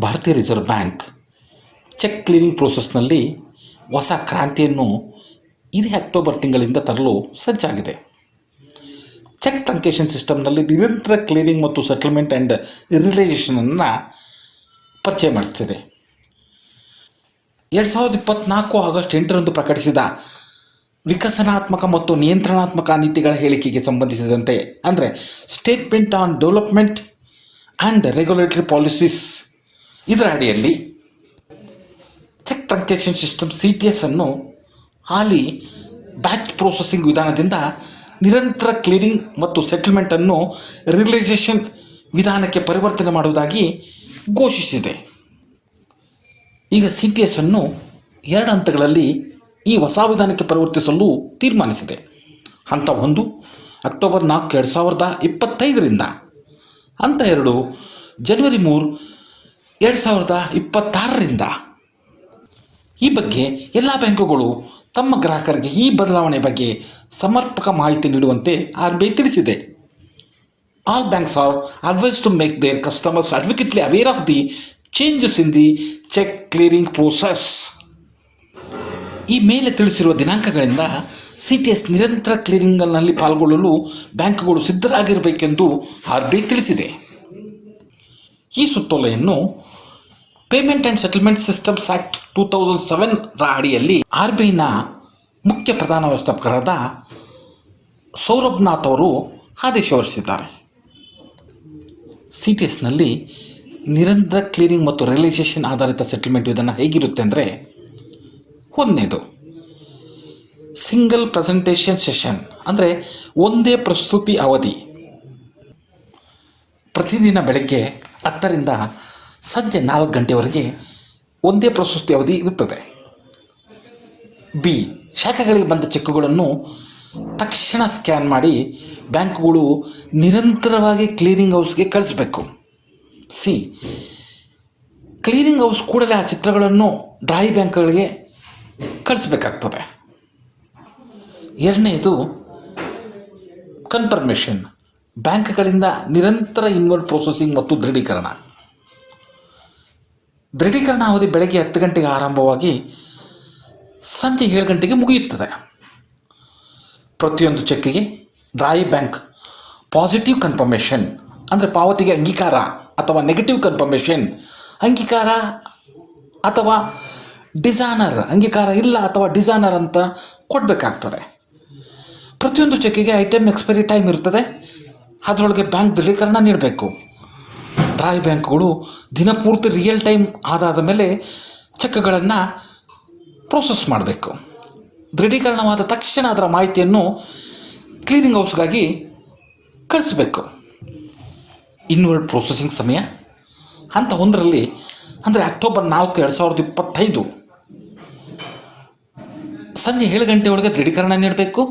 ಭಾರತೀಯ reserve bank cheque clearing ಪ್ರೋಸೆಸ್ನಲ್ಲಿ ಹೊಸ ಕ್ರಾಂತಿಯನ್ನು ಇದೇ ಅಕ್ಟೋಬರ್ ತಿಂಗಳಿಂದ ತರಲು ಸಜ್ಜಾಗಿದೆ. ಚೆಕ್ ಟ್ರಂಕೇಶನ್ ಸಿಸ್ಟಮ್ನಲ್ಲಿ ನಿರಂತರ ಕ್ಲೀನಿಂಗ್ ಮತ್ತು ಸೆಟಲ್ಮೆಂಟ್ ಆ್ಯಂಡ್ ರಿಯಲೈಸೇಷನನ್ನು ಪರಿಚಯ ಮಾಡಿಸ್ತಿದೆ. ಎರಡು ಸಾವಿರದ ಇಪ್ಪತ್ತ್ನಾಲ್ಕು ಆಗಸ್ಟ್ ಎಂಟರಂದು ಪ್ರಕಟಿಸಿದ ವಿಕಸನಾತ್ಮಕ ಮತ್ತು ನಿಯಂತ್ರಣಾತ್ಮಕ ನೀತಿಗಳ ಹೇಳಿಕೆಗೆ ಸಂಬಂಧಿಸಿದಂತೆ, ಅಂದರೆ statement on development and regulatory policies ಇದರ ಅಡಿಯಲ್ಲಿ cheque truncation system C T S ಅನ್ನು ಹಾಲಿ ಬ್ಯಾಚ್ ಪ್ರೋಸೆಸಿಂಗ್ ವಿಧಾನದಿಂದ ನಿರಂತರ ಕ್ಲೀನಿಂಗ್ ಮತ್ತು ಸೆಟಲ್ಮೆಂಟನ್ನು ರಿಯಲೈಸೇಷನ್ ವಿಧಾನಕ್ಕೆ ಪರಿವರ್ತನೆ ಮಾಡುವುದಾಗಿ ಘೋಷಿಸಿದೆ. ಈಗ ಸಿ ಟಿ ಎಸ್ ಅನ್ನು ಎರಡು ಹಂತಗಳಲ್ಲಿ ಈ ಹೊಸ ವಿಧಾನಕ್ಕೆ ಪರಿವರ್ತಿಸಲು ತೀರ್ಮಾನಿಸಿದೆ. ಹಂತ ಒಂದು, ಅಕ್ಟೋಬರ್ ನಾಲ್ಕು, ಎರಡು ಸಾವಿರದ ಇಪ್ಪತ್ತೈದರಿಂದ. ಹಂತ ಎರಡು, ಜನವರಿ ಮೂರು ಎರಡು ಸಾವಿರದ ಇಪ್ಪತ್ತಾರರಿಂದ. ಈ ಬಗ್ಗೆ ಎಲ್ಲ ಬ್ಯಾಂಕುಗಳು ತಮ್ಮ ಗ್ರಾಹಕರಿಗೆ ಈ ಬದಲಾವಣೆ ಬಗ್ಗೆ ಸಮರ್ಪಕ ಮಾಹಿತಿ ನೀಡುವಂತೆ ಆರ್ ಬಿ ಐ ತಿಳಿಸಿದೆ. All banks are advised to make their customers adequately aware of the changes in the cheque clearing process. ಈ ಮೇಲೆ ತಿಳಿಸಿರುವ ದಿನಾಂಕಗಳಿಂದ ಸಿ ಟಿ ಎಸ್ ನಿರಂತರ ಕ್ಲಿಯರಿಂಗ್ನಲ್ಲಿ ಪಾಲ್ಗೊಳ್ಳಲು ಬ್ಯಾಂಕುಗಳು ಸಿದ್ಧರಾಗಿರಬೇಕೆಂದು ಆರ್ ಬಿ ಐ ತಿಳಿಸಿದೆ. ಈ ಸುತ್ತೋಲೆಯನ್ನು payment and settlement systems act two thousand seven ರ ಅಡಿಯಲ್ಲಿ ಆರ್ ಬಿ ಐನ ಮುಖ್ಯ ಪ್ರಧಾನ ವ್ಯವಸ್ಥಾಪಕರಾದ ಸೌರಭ್ನಾಥ್ ಅವರು ಆದೇಶ ಹೊರಡಿಸಿದ್ದಾರೆ. ಸಿ ಟಿ ಎಸ್ನಲ್ಲಿ ನಿರಂತರ ಕ್ಲೀನಿಂಗ್ ಮತ್ತು ರಿಯಲೈಸೇಷನ್ ಆಧಾರಿತ ಸೆಟಲ್ಮೆಂಟ್ ವಿಧಾನ ಹೇಗಿರುತ್ತೆ ಅಂದರೆ ಒಂದನೇದು ಸಿಂಗಲ್ ಪ್ರೆಸೆಂಟೇಷನ್ ಸೆಷನ್ ಅಂದರೆ ಒಂದೇ ಪ್ರಸ್ತುತಿ ಅವಧಿ. ಪ್ರತಿದಿನ ಬೆಳಗ್ಗೆ ಹತ್ತರಿಂದ ಸಂಜೆ ನಾಲ್ಕು ಗಂಟೆವರೆಗೆ ಒಂದೇ ಪ್ರಶಸ್ತಿ ಅವಧಿ ಇರುತ್ತದೆ. ಬಿ. ಶಾಖೆಗಳಿಗೆ ಬಂದ ಚೆಕ್ಕುಗಳನ್ನು ತಕ್ಷಣ ಸ್ಕ್ಯಾನ್ ಮಾಡಿ ಬ್ಯಾಂಕ್ಗಳು ನಿರಂತರವಾಗಿ ಕ್ಲೀನಿಂಗ್ ಹೌಸ್ಗೆ ಕಳಿಸಬೇಕು. ಸಿ. ಕ್ಲೀನಿಂಗ್ ಹೌಸ್ ಕೂಡಲೇ ಆ ಚಿತ್ರಗಳನ್ನು ಡ್ರಾಯಿ ಬ್ಯಾಂಕ್ಗಳಿಗೆ ಕಳಿಸ್ಬೇಕಾಗ್ತದೆ. ಎರಡನೇದು ಕನ್ಫರ್ಮೇಷನ್. ಬ್ಯಾಂಕ್ಗಳಿಂದ ನಿರಂತರ ಇನ್ವರ್ಟ್ ಪ್ರೊಸೆಸಿಂಗ್ ಮತ್ತು ದೃಢೀಕರಣ. ದೃಢೀಕರಣ ಅವಧಿ ಬೆಳಗ್ಗೆ ಹತ್ತು ಗಂಟೆಗೆ ಆರಂಭವಾಗಿ ಸಂಜೆ ಏಳು ಗಂಟೆಗೆ ಮುಗಿಯುತ್ತದೆ. ಪ್ರತಿಯೊಂದು ಚೆಕ್ಕಿಗೆ ಡ್ರಾಯಿ ಬ್ಯಾಂಕ್ ಪಾಸಿಟಿವ್ ಕನ್ಫರ್ಮೇಷನ್, ಅಂದರೆ ಪಾವತಿಗೆ ಅಂಗೀಕಾರ ಅಥವಾ ನೆಗೆಟಿವ್ ಕನ್ಫರ್ಮೇಷನ್, ಅಂಗೀಕಾರ ಅಥವಾ ಡಿಸೈನರ್, ಅಂಗೀಕಾರ ಇಲ್ಲ ಅಥವಾ ಡಿಸೈನರ್ ಅಂತ ಕೊಡಬೇಕಾಗ್ತದೆ. ಪ್ರತಿಯೊಂದು ಚೆಕ್ಕಿಗೆ ಐಟಮ್ ಎಕ್ಸ್ಪೈರಿ ಟೈಮ್ ಇರ್ತದೆ. ಅದರೊಳಗೆ ಬ್ಯಾಂಕ್ ದೃಢೀಕರಣ ನೀಡಬೇಕು. ಡ್ರಾಯ್ ಬ್ಯಾಂಕ್ಗಳು ದಿನಪೂರ್ತಿ ರಿಯಲ್ ಟೈಮ್ ಆದಾದ ಮೇಲೆ ಚೆಕ್ಗಳನ್ನು ಪ್ರೋಸೆಸ್ ಮಾಡಬೇಕು. ದೃಢೀಕರಣವಾದ ತಕ್ಷಣ ಅದರ ಮಾಹಿತಿಯನ್ನು ಕ್ಲೀನಿಂಗ್ ಹೌಸ್ಗಾಗಿ ಕಳಿಸ್ಬೇಕು. ಇನ್ವರ್ಡ್ ಪ್ರೊಸೆಸಿಂಗ್ ಸಮಯ. ಹಂತ ಒಂದರಲ್ಲಿ, ಅಂದರೆ ಅಕ್ಟೋಬರ್ ನಾಲ್ಕು ಎರಡು ಸಾವಿರದ ಇಪ್ಪತ್ತೈದು. ಸಂಜೆ ಏಳು ಗಂಟೆ ಒಳಗೆ ದೃಢೀಕರಣ ನೀಡಬೇಕು.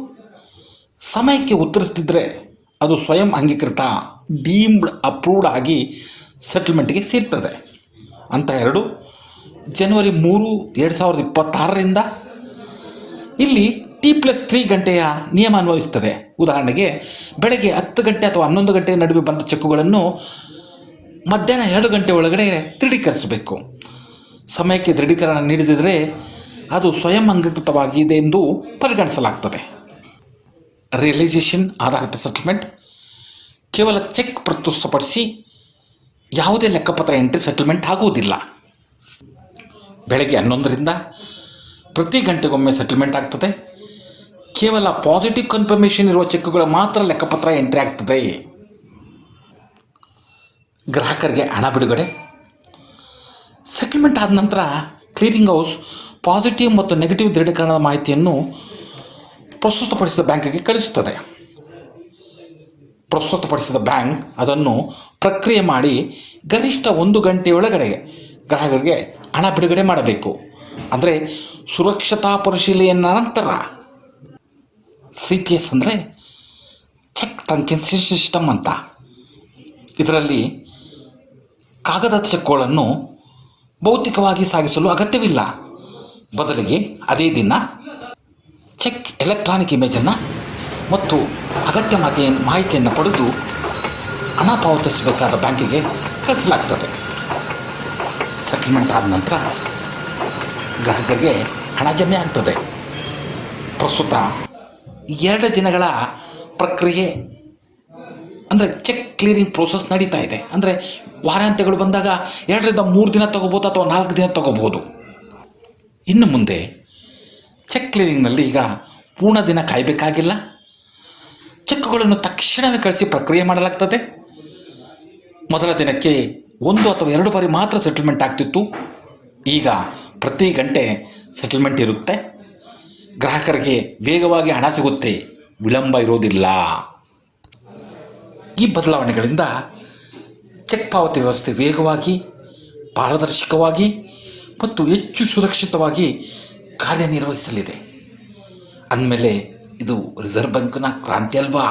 ಸಮಯಕ್ಕೆ ಉತ್ತರಿಸ್ತಿದ್ರೆ ಅದು ಸ್ವಯಂ ಅಂಗೀಕೃತ ಡೀಮ್ಡ್ ಅಪ್ರೂವ್ಡ್ ಆಗಿ ಸೆಟಲ್ಮೆಂಟ್ಗೆ ಸೇರ್ತದೆ. ಅಂತ ಎರಡು ಜನವರಿ ಮೂರು, ಎರಡು ಸಾವಿರದ ಇಪ್ಪತ್ತಾರರಿಂದ ಇಲ್ಲಿ ಟಿ ಪ್ಲಸ್ ತ್ರೀ ಗಂಟೆಯ ನಿಯಮ ಅನ್ವಯಿಸ್ತದೆ. ಉದಾಹರಣೆಗೆ, ಬೆಳಗ್ಗೆ ಹತ್ತು ಗಂಟೆ ಅಥವಾ ಹನ್ನೊಂದು ಗಂಟೆಯ ನಡುವೆ ಬಂದ ಚೆಕ್ಕುಗಳನ್ನು ಮಧ್ಯಾಹ್ನ ಎರಡು ಗಂಟೆ ಒಳಗಡೆ ದೃಢೀಕರಿಸಬೇಕು. ಸಮಯಕ್ಕೆ ದೃಢೀಕರಣ ನೀಡಿದರೆ ಅದು ಸ್ವಯಂ ಅಂಗೀಕೃತವಾಗಿದೆ ಎಂದು ಪರಿಗಣಿಸಲಾಗ್ತದೆ. ರಿಯಲೈಸೇಷನ್ ಆಧಾರಿತ ಸೆಟಲ್ಮೆಂಟ್ ಕೇವಲ ಚೆಕ್ ಪ್ರಸ್ತುತಪಡಿಸಿ ಯಾವುದೇ ಲೆಕ್ಕಪತ್ರ ಎಂಟ್ರಿ ಸೆಟಲ್ಮೆಂಟ್ ಆಗುವುದಿಲ್ಲ. ಬೆಳಗ್ಗೆ ಹನ್ನೊಂದರಿಂದ ಪ್ರತಿ ಗಂಟೆಗೊಮ್ಮೆ ಸೆಟಲ್ಮೆಂಟ್ ಆಗ್ತದೆ. ಕೇವಲ ಪಾಸಿಟಿವ್ ಕನ್ಫರ್ಮೇಷನ್ ಇರುವ ಚೆಕ್ಗಳು ಮಾತ್ರ ಲೆಕ್ಕಪತ್ರ ಎಂಟ್ರಿ ಆಗ್ತದೆ. ಗ್ರಾಹಕರಿಗೆ ಹಣ ಬಿಡುಗಡೆ. ಸೆಟಲ್ಮೆಂಟ್ ಆದ ನಂತರ ಕ್ಲೀನಿಂಗ್ ಹೌಸ್ ಪಾಸಿಟಿವ್ ಮತ್ತು ನೆಗೆಟಿವ್ ದೃಢೀಕರಣದ ಮಾಹಿತಿಯನ್ನು ಪ್ರಸ್ತುತಪಡಿಸಿದ ಬ್ಯಾಂಕಿಗೆ ಕಳಿಸುತ್ತದೆ ಪ್ರಸ್ತುತಪಡಿಸಿದ ಬ್ಯಾಂಕ್ ಅದನ್ನು ಪ್ರಕ್ರಿಯೆ ಮಾಡಿ ಗರಿಷ್ಠ ಒಂದು ಗಂಟೆಯೊಳಗಡೆ ಗ್ರಾಹಕರಿಗೆ ಹಣ ಬಿಡುಗಡೆ ಮಾಡಬೇಕು. ಅಂದರೆ ಸುರಕ್ಷತಾ ಪರಿಶೀಲನೆಯ ನಂತರ ಸಿ ಟಿ ಎಸ್ ಅಂದರೆ ಚೆಕ್ ಟಂಕಿನ್ ಸಿಸ್ಟಮ್ ಅಂತ. ಇದರಲ್ಲಿ ಕಾಗದದ ಚೆಕ್ಗಳನ್ನು ಭೌತಿಕವಾಗಿ ಸಾಗಿಸಲು ಅಗತ್ಯವಿಲ್ಲ. ಬದಲಿಗೆ ಅದೇ ದಿನ ಎಲೆಕ್ಟ್ರಾನಿಕ್ ಇಮೇಜನ್ನು ಮತ್ತು ಅಗತ್ಯ ಮಾತೆಯನ್ನು ಮಾಹಿತಿಯನ್ನು ಪಡೆದು ಹಣ ಪಾವತಿಸಬೇಕಾದ ಬ್ಯಾಂಕಿಗೆ ಕಳಿಸಲಾಗ್ತದೆ. ಸೆಟಲ್ಮೆಂಟ್ ಆದ ನಂತರ ಗ್ರಾಹಕರಿಗೆ ಹಣ ಜಮೆ ಆಗ್ತದೆ. ಪ್ರಸ್ತುತ ಎರಡು ದಿನಗಳ ಪ್ರಕ್ರಿಯೆ, ಅಂದರೆ ಚೆಕ್ ಕ್ಲಿಯರಿಂಗ್ ಪ್ರೋಸೆಸ್ ನಡೀತಾ ಇದೆ. ಅಂದರೆ ವಾರಾಂತ್ಯಗಳು ಬಂದಾಗ ಎರಡರಿಂದ ಮೂರು ದಿನ ತಗೋಬೋದು ಅಥವಾ ನಾಲ್ಕು ದಿನ ತಗೋಬೋದು ಇನ್ನು ಮುಂದೆ ಚೆಕ್ ಕ್ಲಿಯರಿಂಗ್ನಲ್ಲಿ ಈಗ ಪೂರ್ಣ ದಿನ ಕಾಯಬೇಕಾಗಿಲ್ಲ. ಚೆಕ್ಗಳನ್ನು ತಕ್ಷಣವೇ ಕಳಿಸಿ ಪ್ರಕ್ರಿಯೆ ಮಾಡಲಾಗ್ತದೆ. ಮೊದಲ ದಿನಕ್ಕೆ ಒಂದು ಅಥವಾ ಎರಡು ಬಾರಿ ಮಾತ್ರ ಸೆಟಲ್ಮೆಂಟ್ ಆಗ್ತಿತ್ತು. ಈಗ ಪ್ರತಿ ಗಂಟೆ ಸೆಟಲ್ಮೆಂಟ್ ಇರುತ್ತೆ. ಗ್ರಾಹಕರಿಗೆ ವೇಗವಾಗಿ ಹಣ ಸಿಗುತ್ತೆ. ವಿಳಂಬ ಇರೋದಿಲ್ಲ. ಈ ಬದಲಾವಣೆಗಳಿಂದ ಚೆಕ್ ಪಾವತಿ ವ್ಯವಸ್ಥೆ ವೇಗವಾಗಿ, ಪಾರದರ್ಶಕವಾಗಿ ಮತ್ತು ಹೆಚ್ಚು ಸುರಕ್ಷಿತವಾಗಿ ಕಾರ್ಯನಿರ್ವಹಿಸಲಿದೆ. ಅಂದಮೇಲೆ ಇದು ರಿಸರ್ವ್ ಬ್ಯಾಂಕ್ನ ಕ್ರಾಂತಿ ಅಲ್ವಾ?